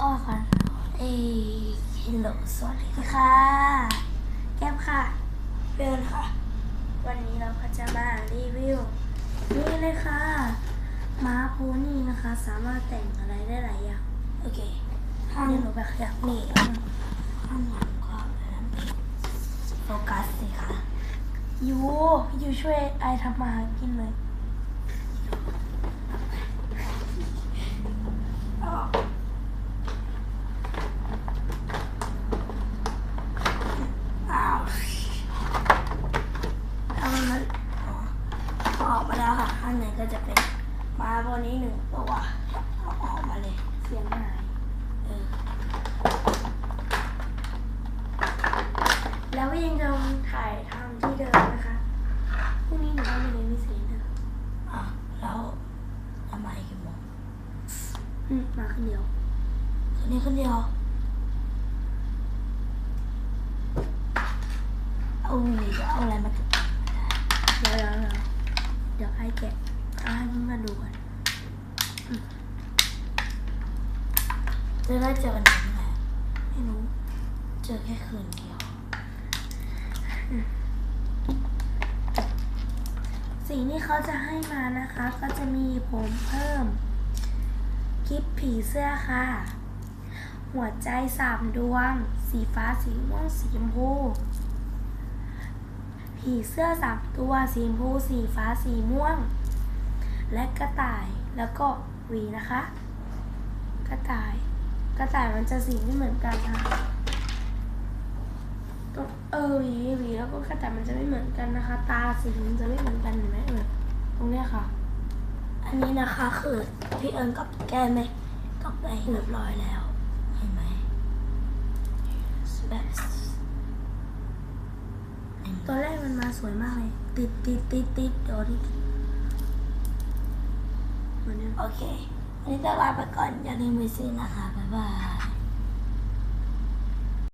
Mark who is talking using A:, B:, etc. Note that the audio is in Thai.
A: อ้อค่ะ
B: เอ้ฮัลโหลสวัสดีค่ะ
A: แก้มค่ะ
B: เพื่อนค่ะ
A: วันนี้เราก็จะมารีวิว นี่เลยค่ะม้าโพนี่นะคะ สามารถแต่งอะไรได้หลายอย่าง
B: โอเค
A: ถ้า
B: ข้าง
A: หนูแบบอยาก
B: นี่ข้างข้างหลังก็โฟกัสสิคะ
A: ยูยูช่วยไอทำมาหากินเลย
B: อ้าวอ้าวถ้ามันมันอ๋อ ออกมาแล้วค่ะ ข้างในก็จะเป็นม้าตัวนี้หนึ่งตัวเอาออกมาเลย
A: เสียงหาย
B: เออ
A: แล้วก็ยังจะถ่ายทำที่เดิมนะคะพรุ่งนี้หนูก็ไม่ได้มีเสียงเดิม
B: อะแล้วทำไมกี่โมง
A: อืมมาคนเดียว
B: คนนี้คนเดียวเอาหวีจะเอาอะไรมาติด
A: เดี๋ยวเดี๋ยวเดี๋ยวเดี๋ยวไอแกะเอาให้เพื่อนๆดูก่อน
B: จะได้เจอกันยังไง
A: ไม่รู้
B: เจอแค่คืนเดียว
A: สิ่งที่เขาจะให้มานะคะ ก็จะมีผมเพิ่ม คลิปผีเสื้อค่ะ หัวใจสามดวง สีฟ้าสีม่วงสีชมพู ผีเสื้อสามตัวสีชมพูสีฟ้าสีม่วง และกระต่ายแล้วก็วีนะคะ กระต่าย กระต่ายมันจะสีไม่เหมือนกันค่ะตรงเออวีวีแล้วก็กระต่ายมันจะไม่เหมือนกันนะคะ ตาสีมันจะไม่เหมือนกันเห็นไหมเออตรงเนี้ยค่ะ
B: อันนี้นะคะคือพี่เอิญกับแก้มไม่กลับไปเรียบร้อยแล้ว เห็นไหมแบบ
A: ตอนแรกมันมาสวยมากเลย ติดติดติดติดเดี๋ยวนี้
B: โอเค วันนี้จะลาไปก่อน อย่าลืมไปซื้อนะคะ บ๊ายบาย